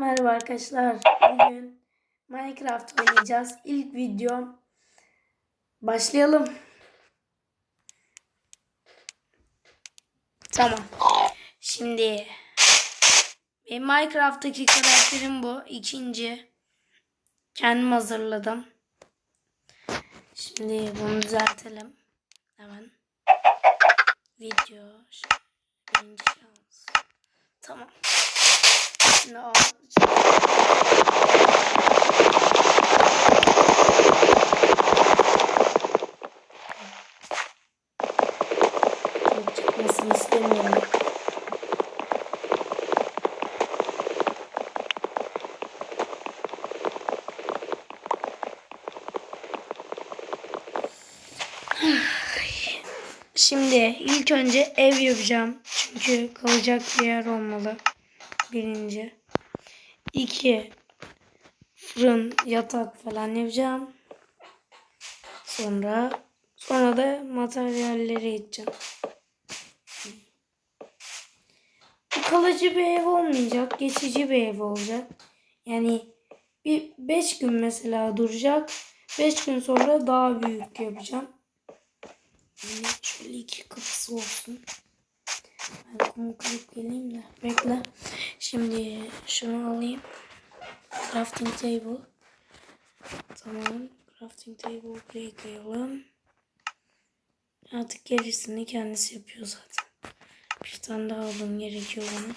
Merhaba arkadaşlar. Bugün Minecraft oynayacağız. İlk videom. Başlayalım. Tamam. Şimdi benim Minecraft'taki karakterim bu. İkinci. Kendim hazırladım. Şimdi bunu düzeltelim. Hemen. Video. Birinci şans. Tamam. İstemiyorum. Şimdi ilk önce ev yapacağım. Çünkü kalacak bir yer olmalı. Birinci. İki. Fırın, yatak falan yapacağım. Sonra sonra da materyalleri gideceğim. Bu kalıcı bir ev olmayacak. Geçici bir ev olacak. Yani bir beş gün mesela duracak. Beş gün sonra daha büyük yapacağım. Şöyle iki kapısı olsun. Ben kumu kırıp geleyim de. Bekle. Şimdi şunu alayım. Crafting table. Tamam. Crafting table buraya koyalım. Artık gerisini kendisi yapıyor zaten. Bir tane daha almam gerekiyor bana.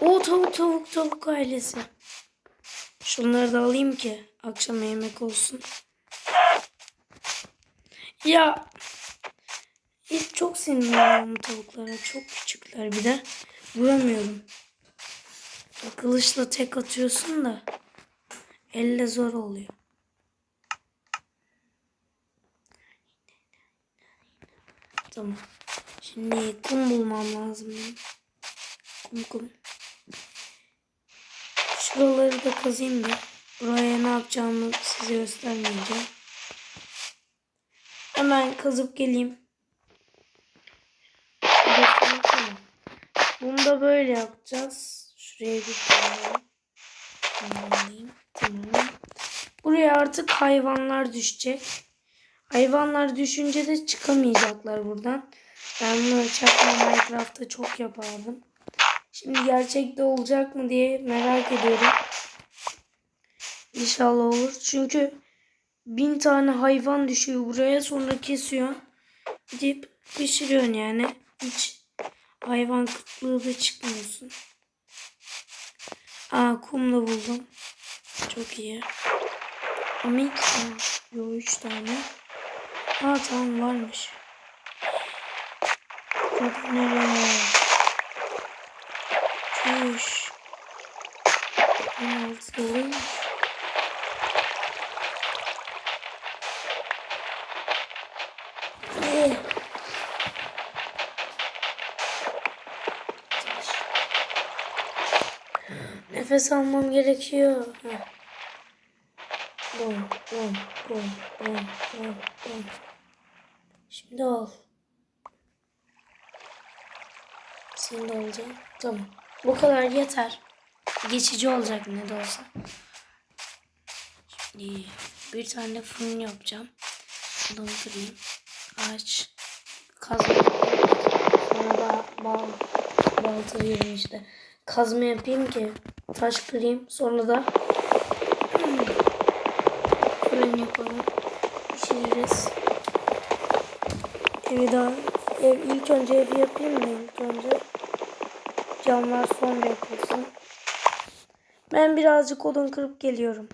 O tavuk tavuk tavuk ailesi. Şunları da alayım ki akşam yemek olsun. Ya hiç çok sinirleniyorum bu tavuklara. Çok küçükler bir de. Vuramıyorum. Kılıçla tek atıyorsun da elle zor oluyor. Tamam. Şimdi kum bulmam lazım. Kum kum. Şuraları da kazayım da. Buraya ne yapacağımı size göstermeyeceğim. Hemen kazıp geleyim. Bunu da böyle yapacağız. Şuraya bir. Tamam. Buraya artık hayvanlar düşecek. Hayvanlar düşünce de çıkamayacaklar buradan. Ben bunu çakma Minecraft'ta çok yapardım. Şimdi gerçekte olacak mı diye merak ediyorum. İnşallah olur. Çünkü bin tane hayvan düşüyor buraya sonra kesiyor. Gidip pişiriyorsun yani. Hiç hayvan kıtlığı da çıkmıyorsun. Aa kum da buldum. Çok iyi. Ama iki tane. Yo üç tane. Aa tamam varmış. Çok nereye? Çüş. Altı doluymuş. Nefes almam gerekiyor. Heh. Bum, bum, bum, bum, bum, bum. Şimdi al. Seni de alacağım. Tamam. Bu kadar yeter. Geçici olacak ne de olsa. Şimdi bir tane fırın yapacağım. Bunu kırayım. Ağaç kazma. Sonra da bal, balta yerim işte. Kazma yapayım ki taş kırayım. Sonra da fırın yapalım. Pişiririz. Evi daha ev, ilk önce evi yapayım mı? İlk önce camlar sonra yapılsın. Ben birazcık odun kırıp geliyorum.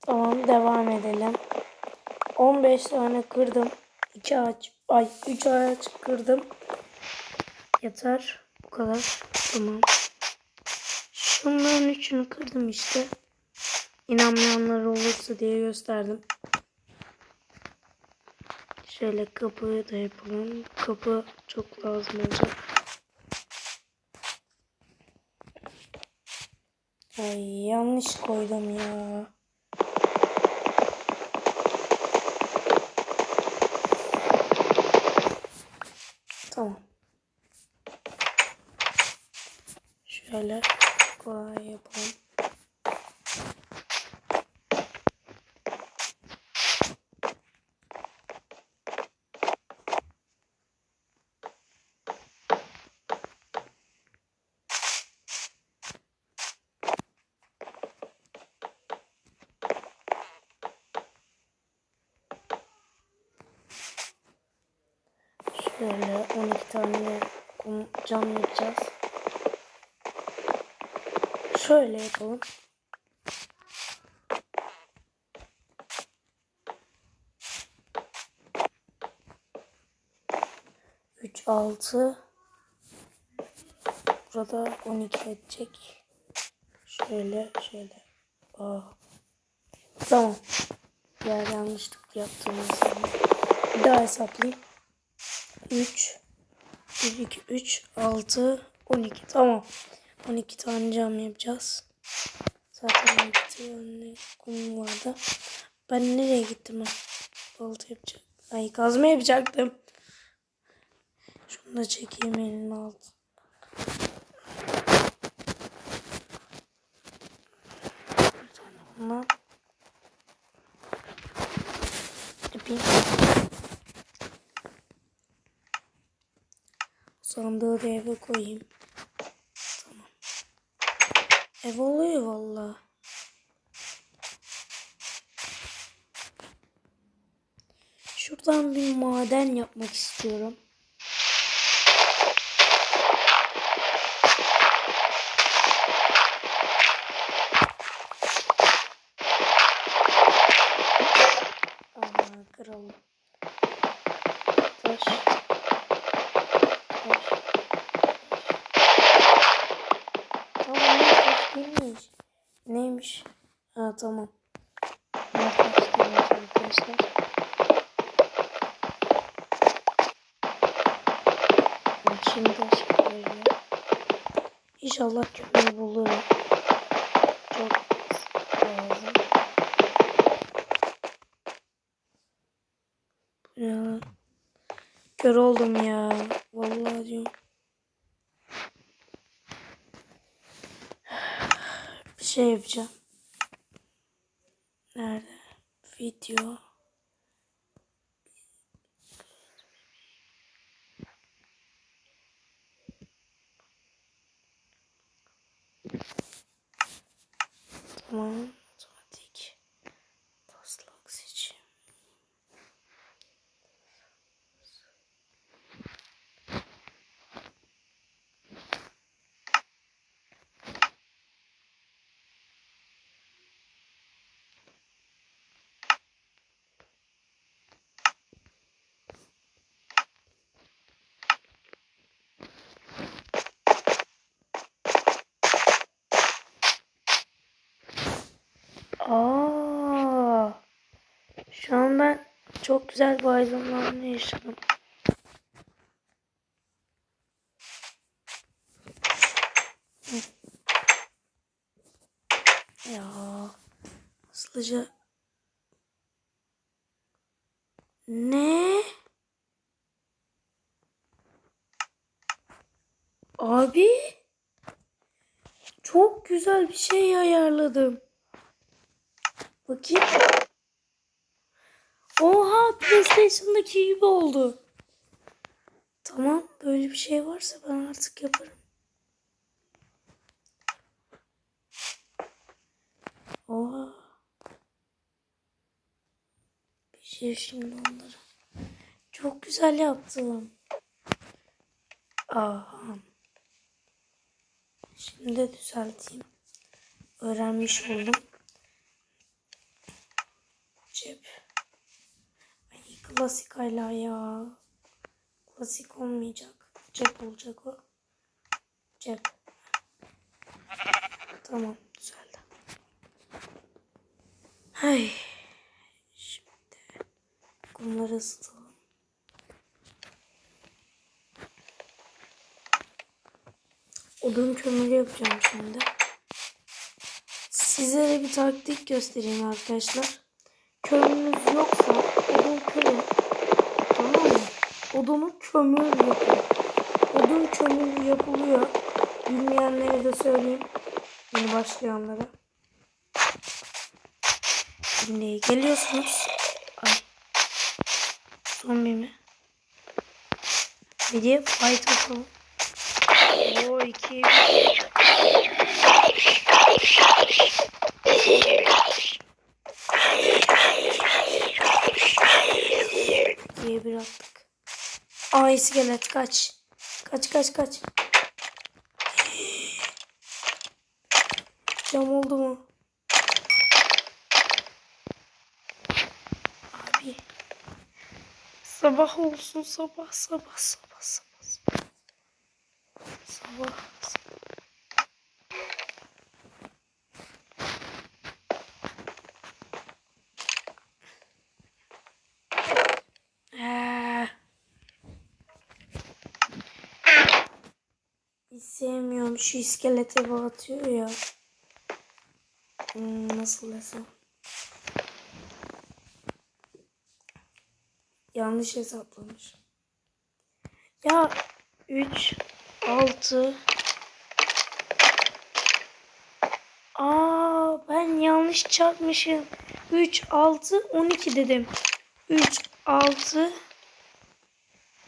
Tamam devam edelim. 15 tane kırdım. 2 ağaç, ay 3 ağaç kırdım. Yeter. Kadar. Tamam. Şunların üçünü kırdım işte. İnanmayanlar olursa diye gösterdim. Şöyle kapıyı da yapalım. Kapı çok lazım olacak. Ay yanlış koydum ya. Tamam. Şöyle kolay yapalım. Şöyle 12 tane kum cam yapacağız. Şöyle yapalım. Üç altı. Burada on iki edecek. Şöyle şöyle. Aa. Tamam. Yer yanlışlık yaptığımız zaman. Bir daha hesaplayayım. 3 1 2 3 6 12 tamam. 12 tane cam yapacağız. Zaten 12 tane kum vardı. Ben nereye gittim? Balta yapacak. Ay kazma yapacaktım. Şunu da çekeyim elinin altı. Bir tane bundan. Yapayım. Sandığı da eve koyayım. Ev oluyor valla. Şuradan bir maden yapmak istiyorum. Aa, kıralım. Taş. Taş. Tamam ne taş değilmiş. Neymiş? Ha tamam. Ne taş değilmiş arkadaşlar. Şimdi koyuyor. İnşallah kömür bulurum. Çok lazım. Ya. Kör oldum ya. Vallahi diyorum. Bir şey yapacağım. Nerede? Video. Tamam. Şu an ben çok güzel bir aydınlanma yaşadım. Ya hızlıca ne? Abi çok güzel bir şey ayarladım. Bakayım. Oha PlayStation'daki gibi oldu. Tamam böyle bir şey varsa ben artık yaparım. Oha. Bir şey şimdi onları. Çok güzel yaptım. Aha. Şimdi düzelteyim. Öğrenmiş oldum. Cep. Ay klasik hala ya. Klasik olmayacak. Cep olacak o. Cep. Tamam düzeldi. Hay. Şimdi kumları ısıtalım. Odun kömürü yapacağım şimdi. Sizlere bir taktik göstereyim arkadaşlar. Kömürünüz yoksa kırın. Tamam mı? Odunu kömür yapın. Odun kömürü yapılıyor. Bilmeyenlere de söyleyeyim. Yeni başlayanlara. Şimdi geliyorsunuz. Ay. Zombi mi? Bir de fight atalım. Oo iki. İkiye bir attık. Aa iskelet kaç. Kaç kaç kaç. Cam oldu mu? Abi. Sabah olsun sabah sabah sabah sabah. Sabah. sabah. Şu iskelete batıyor ya. Hmm, nasıl desem. Yanlış hesaplamış. Ya 3 6 Aa ben yanlış çarpmışım. 3 6 12 dedim. 3 6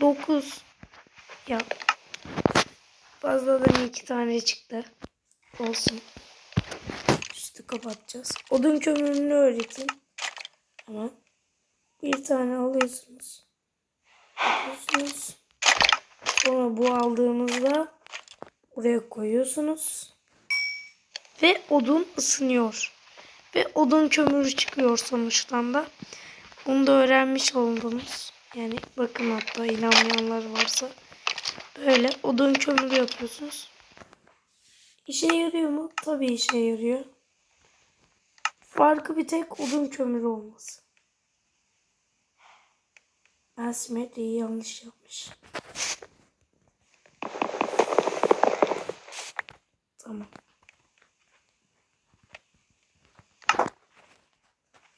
9 Ya fazladan iki tane çıktı. Olsun. Üstü kapatacağız. Odun kömürünü öğreteyim. Ama bir tane alıyorsunuz. Yapıyorsunuz. Sonra bu aldığınızda buraya koyuyorsunuz. Ve odun ısınıyor. Ve odun kömürü çıkıyor sonuçtan da. Bunu da öğrenmiş oldunuz. Yani bakın hatta inanmayanlar varsa. Böyle odun kömürü yapıyorsunuz. İşe yarıyor mu? Tabii işe yarıyor. Farkı bir tek odun kömürü olması. Ben simetriyi yanlış yapmış. Tamam.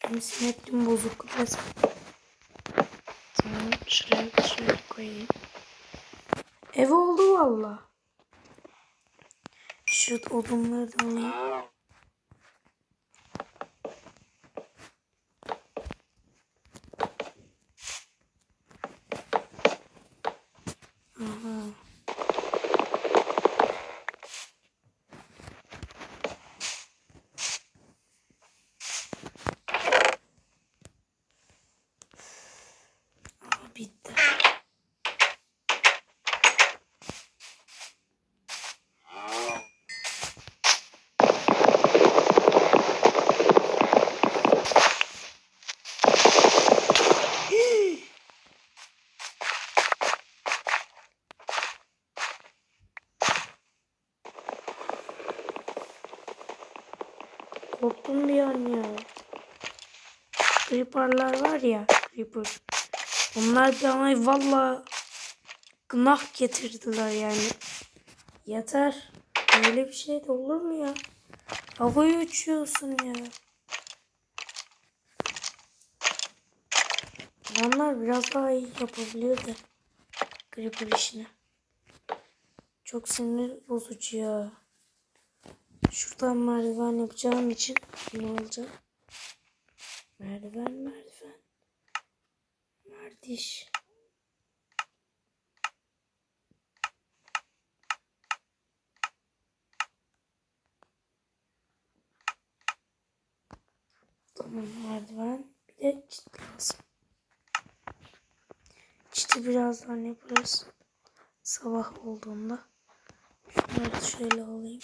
Benim simetrim bozuk resmen. Tamam şuraya şöyle koyayım. Ev oldu valla. Şu odunları da alayım. Aha. Aa, bitti. Korktum bir an ya. Creeper'lar var ya. Creeper. Onlar bana valla günah getirdiler yani. Yeter. Böyle bir şey de olur mu ya? Havaya uçuyorsun ya. Adamlar biraz daha iyi yapabiliyor da. Creeper işini. Çok sinir bozucu ya. Şuradan merdiven yapacağım için ne olacak? Merdiven merdiven. Merdiş. Tamam merdiven. Bir de çit lazım. Çiti birazdan yaparız. Sabah olduğunda. Şunları şöyle alayım.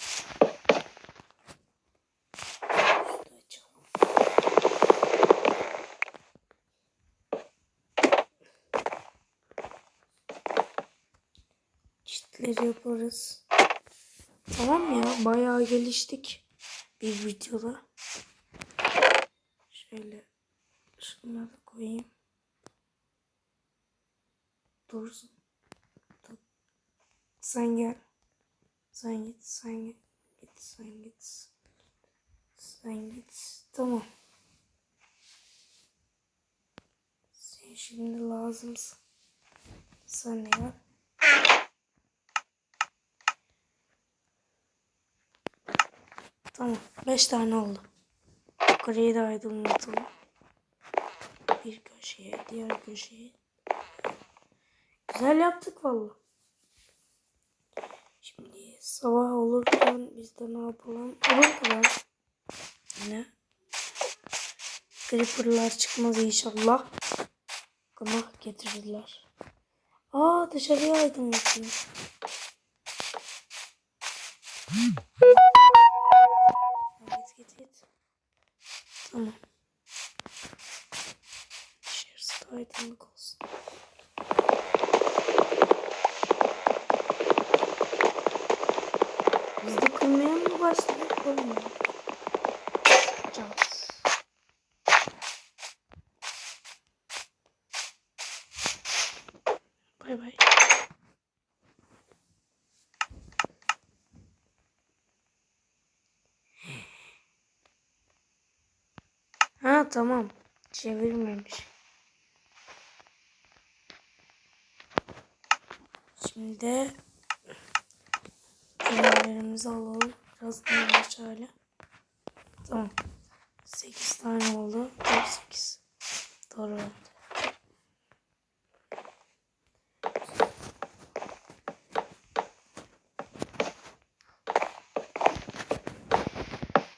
Çitleri yaparız. Tamam ya bayağı geliştik bir videoda. Şöyle şunları koyayım. Dursun. Dur. Sen gel. Sen git, sen git, git, sen git. Sen git. Tamam. Sen şimdi lazımsın. Sen de gel. Tamam. Beş tane oldu. Yukarıyı da aydınlatalım. Bir köşeye, diğer köşeye. Güzel yaptık valla. Şimdi sabah olurken biz de ne yapalım? Olur kadar. Yine. Creeper'lar çıkmaz inşallah. Ama getirirler. Aa dışarıya aydınlatayım. Git git git. Tamam. Dışarısı da aydınlık olsun. Biz de başladık? Olmuyor. Ha tamam. Çevirmemiş. Şimdi Kemerlerimizi alalım. Biraz daha hale. Tamam. 8 tane oldu. 8. Doğru oldu.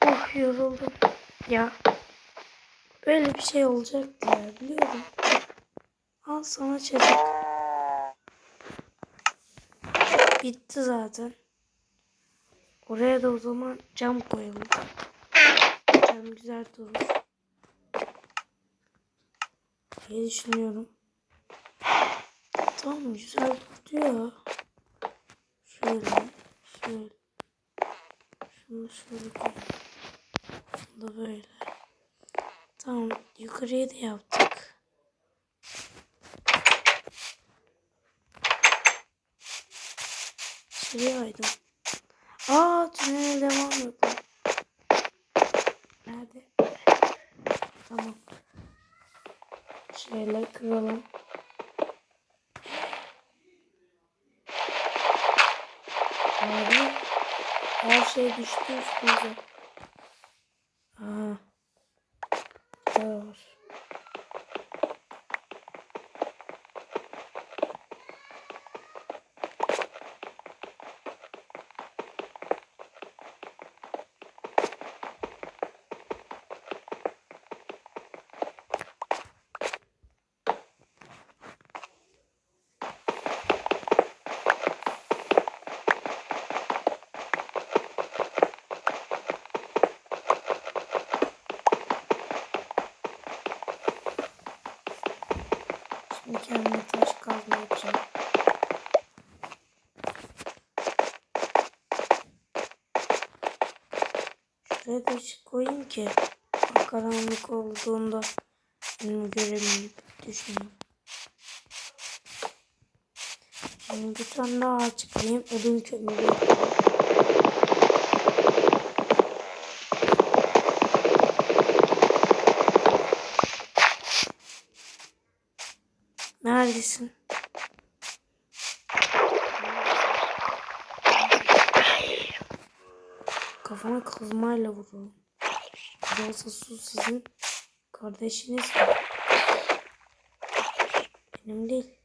Oh yoruldum. Ya. Böyle bir şey olacaktı ya biliyorum. Al sana çocuk. Bitti zaten. Oraya da o zaman cam koyalım. Cam güzel durur. diye düşünüyorum. Tamam güzel durdu ya. Şöyle, şöyle. Şunu şöyle koyalım. Bunu da böyle. Tamam yukarıya da yaptık. Şuraya aydım. Aa tünel devam ediyor. Nerede? Tamam. Şöyle kıralım. Abi her şey düştü üstümüze. Aa. Daha var. Şimdi kendime taş kazma yapacağım. Da ışık koyayım ki karanlık olduğunda önümü göremeyip düşünüyorum. Şimdi bir tane daha açıklayayım. Odun kömürü. Neredesin? Kafana kazmayla vururum. Kızılsa su sizin kardeşiniz? Benim değil.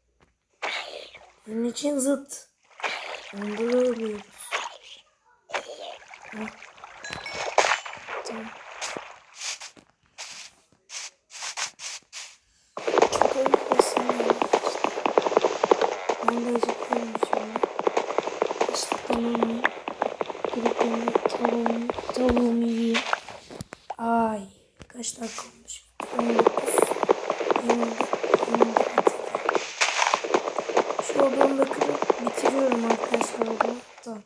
Benim için zıt. Onda da ölüyoruz. Tamam. Çok ya. Ben de. İşte tamam. Tavuğumu yiyeyim. Ay kaç dakika olmuş? 19, 20, 20 Şu odamı da kırıp bitiriyorum arkadaşlar odamı. Tamam.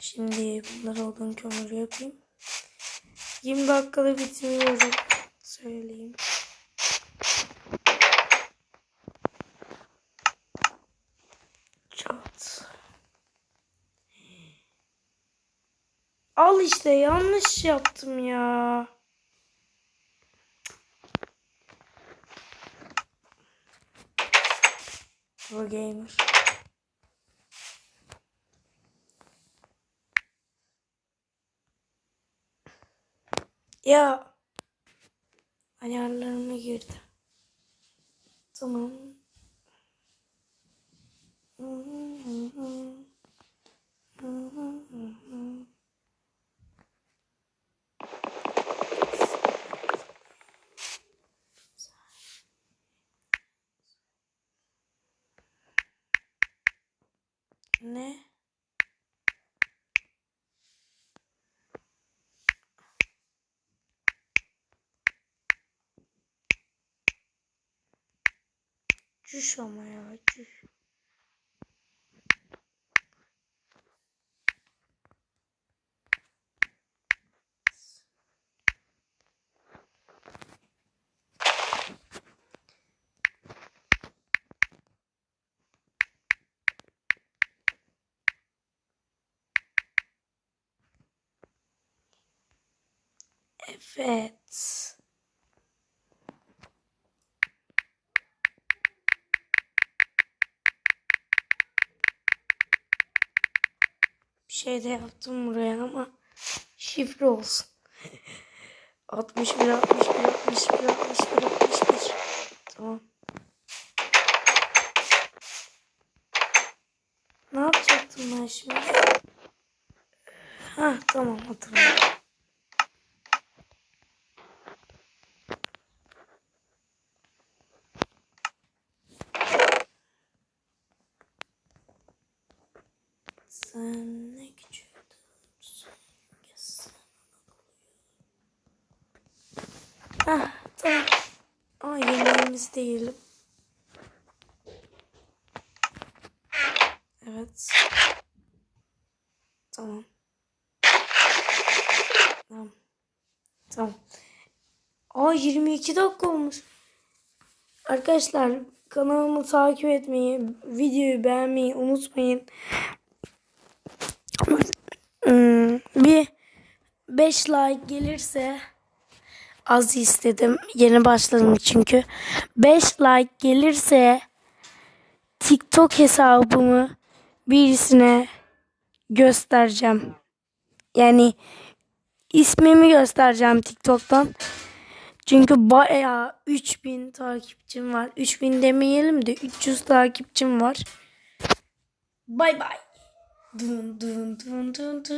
Şimdi bunları odun kömürü yapayım. 20 dakikada bitiriyorum. Söyleyeyim. Çat. Al işte yanlış yaptım ya. Pro gamer. Ya ayarlarıma girdi. Tamam. Ne? Cüş ama ya cüş. Evet. Bir şey de yaptım buraya ama şifre olsun. 61 61 61 61 61. Tamam. Ne yapacaktım ben şimdi? Ha tamam hatırladım. Sen ne küçüktün. Sen Ah tamam. Aa yemeğimiz değilim. Evet. Tamam. Tamam. Tamam. Aa 22 dakika olmuş. Arkadaşlar kanalımı takip etmeyi, videoyu beğenmeyi unutmayın. Hmm, bir 5 like gelirse az istedim. Yeni başladım çünkü. 5 like gelirse TikTok hesabımı birisine göstereceğim. Yani ismimi göstereceğim TikTok'tan. Çünkü bayağı 3000 takipçim var. 3000 demeyelim de 300 takipçim var. Bay bay. Dun dun dun dun dun.